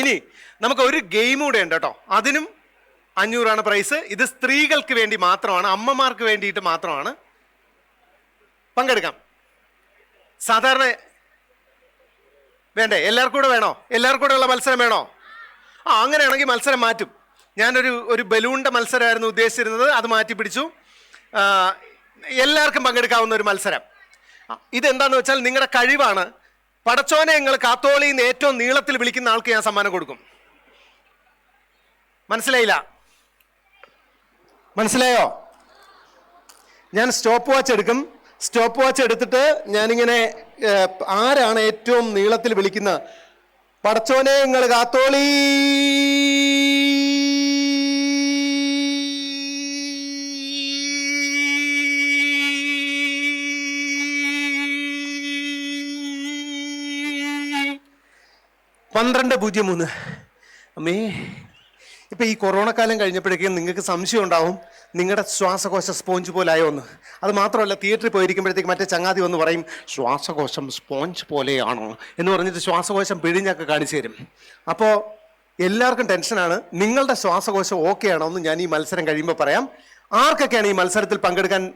ഇനി നമുക്ക് ഒരു ഗെയിം കൂടെ ഉണ്ട് കേട്ടോ. അതിനും അഞ്ഞൂറാണ് പ്രൈസ് ഇത് സ്ത്രീകൾക്ക് വേണ്ടി മാത്രമാണ് അമ്മമാർക്ക് വേണ്ടിയിട്ട് മാത്രമാണ് പങ്കെടുക്കാം. സാധാരണ വേണ്ടേ? എല്ലാവർക്കും കൂടെ വേണോ? എല്ലാവർക്കും കൂടെ ഉള്ള മത്സരം വേണോ? ആ അങ്ങനെയാണെങ്കിൽ മത്സരം മാറ്റും. ഞാനൊരു ഒരു ബലൂണിന്റെ മത്സരമായിരുന്നു ഉദ്ദേശിച്ചിരുന്നത് അത് മാറ്റി പിടിച്ചു. എല്ലാവർക്കും പങ്കെടുക്കാവുന്ന ഒരു മത്സരം. ഇതെന്താണെന്ന് വെച്ചാൽ നിങ്ങളുടെ കഴിവാണ്. പടച്ചോനെ നിങ്ങൾ കാത്തോളിന്ന് ഏറ്റവും നീളത്തിൽ വിളിക്കുന്ന ആൾക്ക് ഞാൻ സമ്മാനം കൊടുക്കും. മനസ്സിലായില്ല? മനസ്സിലായോ? ഞാൻ സ്റ്റോപ്പ് വാച്ച് എടുക്കും. സ്റ്റോപ്പ് വാച്ച് എടുത്തിട്ട് ഞാനിങ്ങനെ ആരാണ് ഏറ്റവും നീളത്തിൽ വിളിക്കുന്നത് പടച്ചോനെ നിങ്ങൾ കാത്തോളി! പന്ത്രണ്ട് പൂജ്യം മൂന്ന്. അമ്മേ ഇപ്പം ഈ കൊറോണ കാലം കഴിഞ്ഞപ്പോഴേക്കും നിങ്ങൾക്ക് സംശയം ഉണ്ടാവും. നിങ്ങളുടെ ശ്വാസകോശ സ്പോഞ്ച് പോലായോ എന്ന് അത് മാത്രമല്ല തിയേറ്ററിൽ പോയിരിക്കുമ്പോഴത്തേക്ക് മറ്റേ ചങ്ങാതി വന്ന് പറയും ശ്വാസകോശം സ്പോഞ്ച് പോലെയാണോ? എന്ന് പറഞ്ഞിട്ട് ശ്വാസകോശം പിഴിഞ്ഞൊക്കെ കാണിച്ചു തരും. അപ്പോൾ എല്ലാവർക്കും ടെൻഷനാണ്. നിങ്ങളുടെ ശ്വാസകോശം ഓക്കെ ആണോ എന്ന് ഞാൻ ഈ മത്സരം കഴിയുമ്പോൾ പറയാം. ആർക്കൊക്കെയാണ് ഈ മത്സരത്തിൽ പങ്കെടുക്കാൻ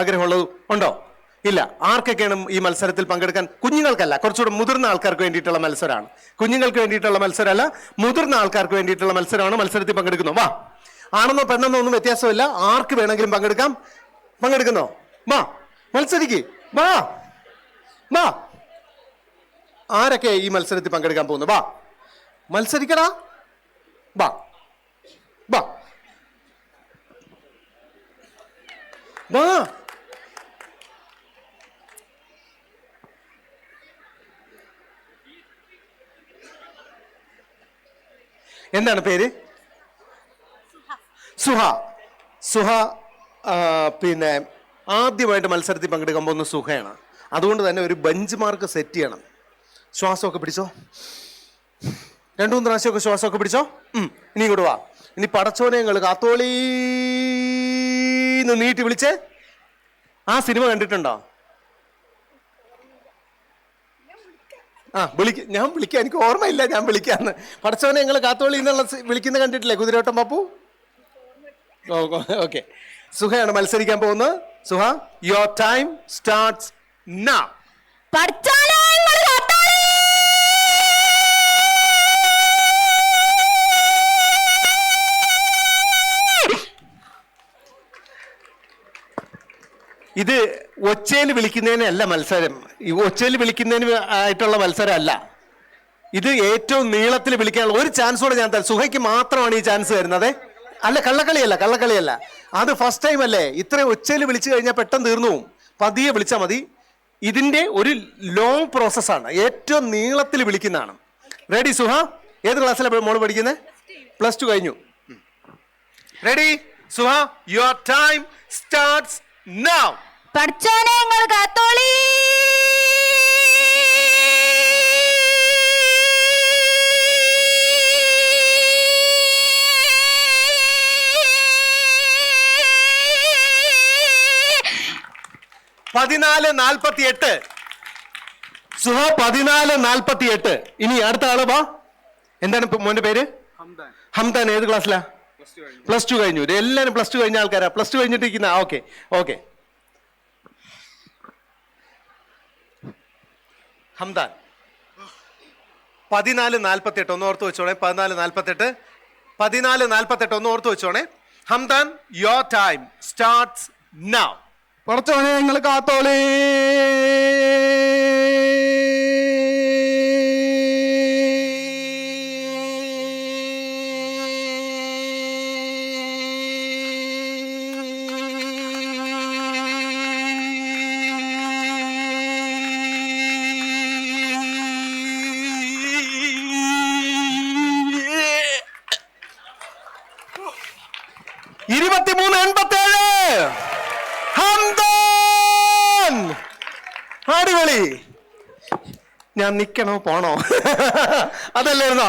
ആഗ്രഹമുള്ളത്? ഉണ്ടോ? ഇല്ല ആർക്കൊക്കെയാണ് ഈ മത്സരത്തിൽ പങ്കെടുക്കാൻ കുഞ്ഞുങ്ങൾക്കല്ല കുറച്ചുകൂടെ മുതിർന്ന ആൾക്കാർക്ക് വേണ്ടിയിട്ടുള്ള മത്സരമാണ്. കുഞ്ഞുങ്ങൾക്ക് വേണ്ടിയിട്ടുള്ള മത്സരമല്ല മുതിർന്ന ആൾക്കാർക്ക് വേണ്ടിയിട്ടുള്ള മത്സരമാണ് മത്സരത്തിൽ പങ്കെടുക്കുന്നു വാ. ആണെന്നോ പെണ്ണെന്നോ ഒന്നും വ്യത്യാസമില്ല. ആർക്ക് വേണമെങ്കിലും പങ്കെടുക്കാം? പങ്കെടുക്കുന്നോ? വാ. മത്സരിക്ക്. വാ. വാ. ആരൊക്കെ ഈ മത്സരത്തിൽ പങ്കെടുക്കാൻ പോകുന്നു? വാ. മത്സരിക്കടാ. വാ. വാ. വാ. എന്താണ് പേര്? സുഹ. സുഹ പിന്നെ ആദ്യമായിട്ട് മത്സരത്തിൽ പങ്കെടുക്കാൻ പോകുന്ന സുഹയാണ്. അതുകൊണ്ട് തന്നെ ഒരു ബെഞ്ച് മാർക്ക് സെറ്റ് ചെയ്യണം. ശ്വാസമൊക്കെ പിടിച്ചോ? രണ്ടു മൂന്ന് പ്രാവശ്യമൊക്കെ ശ്വാസമൊക്കെ പിടിച്ചോ? ഇനി ഇങ്ങോട്ട് വാ. ഇനി പടച്ചോനെ ഞങ്ങൾ കാത്തോളീന്ന് നീട്ടി വിളിച്ച്. ആ സിനിമ കണ്ടിട്ടുണ്ടോ? ആ വിളിക്ക ഞാൻ വിളിക്കാം എനിക്ക് ഓർമ്മയില്ല ഞാൻ വിളിക്കാന്ന്. പടച്ചവനെ ഞങ്ങൾ കാത്തോളി എന്നുള്ള വിളിക്കുന്ന കണ്ടിട്ടില്ലേ? കുതിരോട്ടം പപ്പു? ഓക്കെ. സുഹയാണ് മത്സരിക്കാൻ പോകുന്നത്. സുഹ യുവർ ടൈം സ്റ്റാർട്ട്സ് കാത്തോളി. ഇത് ഒച്ചയിൽ വിളിക്കുന്നതിനല്ല മത്സരം. ഈ ഒച്ചയിൽ വിളിക്കുന്നതിന് ആയിട്ടുള്ള മത്സരമല്ല ഇത് ഏറ്റവും നീളത്തിൽ വിളിക്കാനുള്ള ഒരു ചാൻസ് കൂടെ ഞാൻ തരാം. സുഹയ്ക്ക് മാത്രമാണ് ഈ ചാൻസ് തരുന്നത്. അല്ല കള്ളക്കളിയല്ല കള്ളക്കളിയല്ല. അത് ഫസ്റ്റ് ടൈം അല്ലേ? ഇത്രയും ഒച്ചയിൽ വിളിച്ചു കഴിഞ്ഞാൽ പെട്ടെന്ന് തീർന്നു പോകും പതിയെ വിളിച്ചാൽ മതി. ഇതിന്റെ ഒരു ലോങ് പ്രോസസ്സാണ് ഏറ്റവും നീളത്തിൽ വിളിക്കുന്നതാണ്. റെഡി സുഹ? ഏത് ക്ലാസ്സിലാണ് മോൾ പഠിക്കുന്നത് പ്ലസ് ടു കഴിഞ്ഞു. Ready Suha your time starts now. പഠിച്ചോനെ നിങ്ങൾ കാത്തോളി. പതിനാല് നാൽപ്പത്തി എട്ട് സുഹ പതിനാല് നാൽപ്പത്തി എട്ട് ഇനി അടുത്ത ആൾ വാ. എന്താണ് മോന്റെ പേര്? ഹംദാൻ. ഏത് ക്ലാസ്സിലാ പ്ലസ് ടു കഴിഞ്ഞു. എല്ലാരും പ്ലസ് ടു കഴിഞ്ഞ ആൾക്കാരാ. പ്ലസ് ടു കഴിഞ്ഞിട്ടിരിക്കുന്ന ഓക്കെ ഓക്കെ ഹംദാൻ. പതിനാല് നാൽപ്പത്തി എട്ട് ഒന്ന് ഓർത്ത് വെച്ചോണേ. പതിനാല് നാൽപ്പത്തെട്ട് പതിനാല് നാൽപ്പത്തെട്ട് ഒന്ന് ഓർത്ത് വെച്ചോണേ. Hamdan your time starts now. കുറച്ചോണേ നിങ്ങൾ കാത്തോളി. ഇരുപത്തിമൂന്ന് എൺപത്തി ഏഴ് അടിപൊളി. ഞാൻ നിക്കണോ? പോണോ? അതല്ലായിരുന്നോ?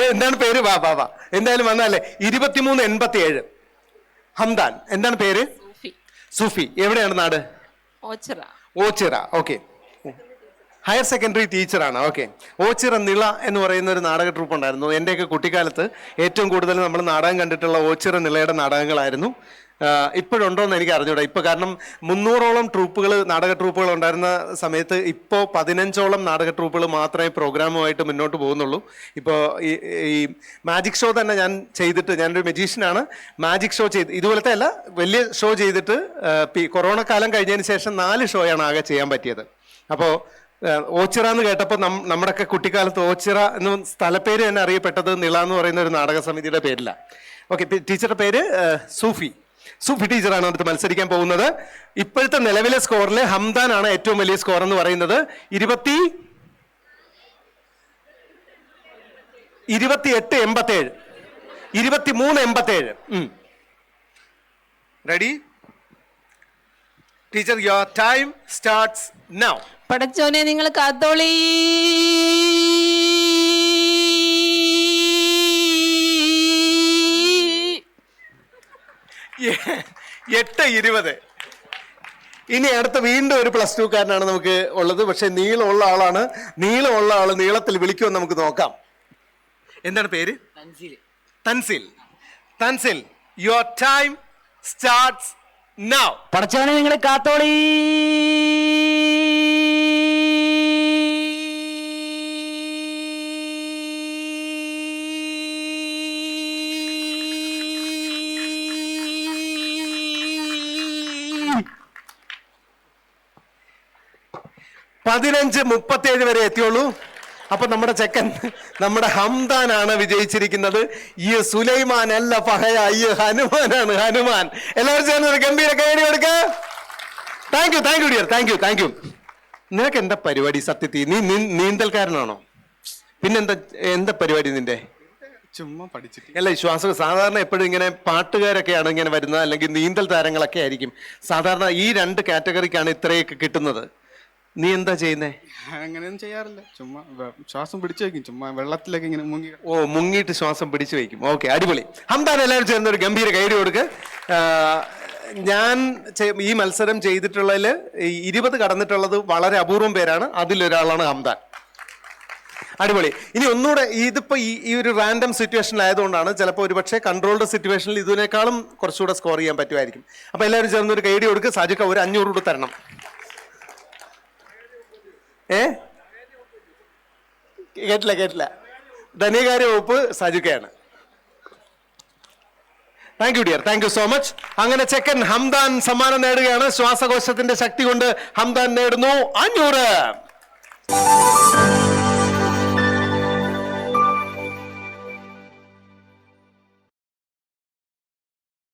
എന്താണ് പേര്? വാ വാ വാ. എന്തായാലും വന്നാലേ ഇരുപത്തിമൂന്ന് എൺപത്തി ഏഴ് ഹംദാൻ. എന്താണ് പേര്? സൂഫി. എവിടെയാണ് നാട്? Ochira. Ochira. Okay. Higher secondary ടീച്ചറാണ് ഓക്കെ ഓച്ചിറ നിള എന്ന് പറയുന്ന ഒരു നാടക ട്രൂപ്പ് ഉണ്ടായിരുന്നു. എന്റെയൊക്കെ കുട്ടിക്കാലത്ത് ഏറ്റവും കൂടുതൽ നമ്മൾ നാടകം കണ്ടിട്ടുള്ള ഓച്ചിറ നിളയുടെ നാടകങ്ങളായിരുന്നു. ഇപ്പോഴുണ്ടോയെന്ന് എനിക്ക് അറിഞ്ഞൂടാ. ഇപ്പോൾ കാരണം മുന്നൂറോളം ട്രൂപ്പുകൾ നാടക ട്രൂപ്പുകൾ ഉണ്ടായിരുന്ന സമയത്ത് ഇപ്പോൾ പതിനഞ്ചോളം നാടക ട്രൂപ്പുകൾ മാത്രമേ പ്രോഗ്രാമുമായിട്ട് മുന്നോട്ട് പോകുന്നുള്ളൂ. ഇപ്പോൾ ഈ ഈ മാജിക് ഷോ തന്നെ ഞാൻ ചെയ്തിട്ട് ഞാനൊരു മെജീഷ്യനാണ് മാജിക് ഷോ ചെയ്ത് ഇതുപോലത്തെ അല്ല വലിയ ഷോ ചെയ്തിട്ട് കൊറോണ കാലം കഴിഞ്ഞതിന് ശേഷം നാല് ഷോയാണ് ആകെ ചെയ്യാൻ പറ്റിയത്. അപ്പോൾ ഓച്ചിറ എന്ന് കേട്ടപ്പോൾ നമ്മുടെയൊക്കെ കുട്ടിക്കാലത്ത് ഓച്ചിറ എന്ന് സ്ഥലപ്പേര് തന്നെ അറിയപ്പെട്ടത് നിള എന്ന് പറയുന്ന ഒരു നാടക സമിതിയുടെ പേരിലാണ് ഓക്കെ ടീച്ചറുടെ പേര് സൂഫി. സൂഫി ടീച്ചറാണ് അടുത്ത് മത്സരിക്കാൻ പോകുന്നത്. ഇപ്പോഴത്തെ നിലവിലെ സ്കോറിൽ ഹംദാൻ ആണ് ഏറ്റവും വലിയ സ്കോർ എന്ന് പറയുന്നത്. ഇരുപത്തി ഇരുപത്തി ഇരുപത്തിയെട്ട് എൺപത്തേഴ്. ഇരുപത്തി മൂന്ന് എൺപത്തേഴ് ready teacher your time starts now പടച്ചോനെ നിങ്ങൾ കാത്തോളി. എട്ട് ഇരുപത്. ഇനി അടുത്ത വീണ്ടും ഒരു പ്ലസ് ടു കാരനാണ് നമുക്ക് ഉള്ളത്. പക്ഷെ നീളമുള്ള ആളാണ്. നീളമുള്ള ആൾ നീളത്തിൽ വിളിക്കുമെന്ന് നമുക്ക് നോക്കാം. എന്താണ് പേര്? Tanzil. Tanzil your time starts പടച്ചവനെ നിങ്ങൾ കാത്തോളി. പതിനഞ്ച് മുപ്പത്തേഴ് വരെ എത്തിയുള്ളൂ. അപ്പൊ നമ്മുടെ ചെക്കൻ നമ്മുടെ ഹംദാനാണ് വിജയിച്ചിരിക്കുന്നത്. ഈ സുലൈമാൻ അല്ല പഹയ ഈ ഹനുമാനാണ് ഹനുമാൻ. എല്ലാവരും ചേർന്ന് ഒരു ഗംഭീര കൈയടി കൊടുക്ക. Thank you thank you dear thank you thank you നിനക്ക് എന്താ പരിപാടി സത്യത്തി? നീ നീന്തൽക്കാരനാണോ? പിന്നെന്താ എന്താ പരിപാടി നിന്റെ? ചുമ്മാ പഠിച്ചിട്ട്. അല്ല വിശ്വാസം ശ്വാസം സാധാരണ എപ്പോഴും ഇങ്ങനെ പാട്ടുകാരൊക്കെയാണ് ഇങ്ങനെ വരുന്നത്. അല്ലെങ്കിൽ നീന്തൽ താരങ്ങളൊക്കെ ആയിരിക്കും. സാധാരണ ഈ രണ്ട് കാറ്റഗറിക്കാണ് ഇത്രയൊക്കെ കിട്ടുന്നത്. നീ എന്താ ചെയ്യുന്നേ? അങ്ങനെയൊന്നും ചെയ്യാറില്ല. ചുമ്മാ ശ്വാസം പിടിച്ചു വെക്കും ചുമ്മാ വെള്ളത്തിലൊക്കെ ഇങ്ങനെ മുങ്ങി ഓ മുങ്ങിയിട്ട് ശ്വാസം പിടിച്ചു വയ്ക്കും. ഓക്കെ അടിപൊളി. ഹംദാൻ എല്ലാവരും ചേർന്ന് ഒരു ഗംഭീര കൈഡി കൊടുക്ക്. ഞാൻ ഈ മത്സരം ചെയ്തിട്ടുള്ളതിൽ ഇരുപത് കടന്നിട്ടുള്ളത് വളരെ അപൂർവം പേരാണ്. അതിലൊരാളാണ് ഹംദാൻ. അടിപൊളി. ഇനി ഒന്നുകൂടെ ഇതിപ്പോ ഈ ഈ ഒരു റാൻഡം സിറ്റുവേഷനിലായതുകൊണ്ടാണ് ചിലപ്പോൾ ഒരു പക്ഷേ കൺട്രോൾഡ് സിറ്റുവേഷനിൽ ഇതിനേക്കാളും കുറച്ചുകൂടെ സ്കോർ ചെയ്യാൻ പറ്റുമായിരിക്കും. അപ്പോൾ എല്ലാവരും ചേർന്ന് ഒരു കൈഡി കൊടുക്കുക സാജുക്ക ഒരു അഞ്ഞൂറ് കൂടെ തരണം. ഏ? കേട്ടില്ല കേട്ടില്ല. ധനികാര്യ വകുപ്പ് സജുക്കയാണ്. Thank you dear thank you so much അങ്ങനെ ചെക്കൻ ഹംദാൻ സമ്മാനം നേടുകയാണ്. ശ്വാസകോശത്തിന്റെ ശക്തി കൊണ്ട് ഹംദാൻ നേടുന്നു. അഞ്ഞൂറ്.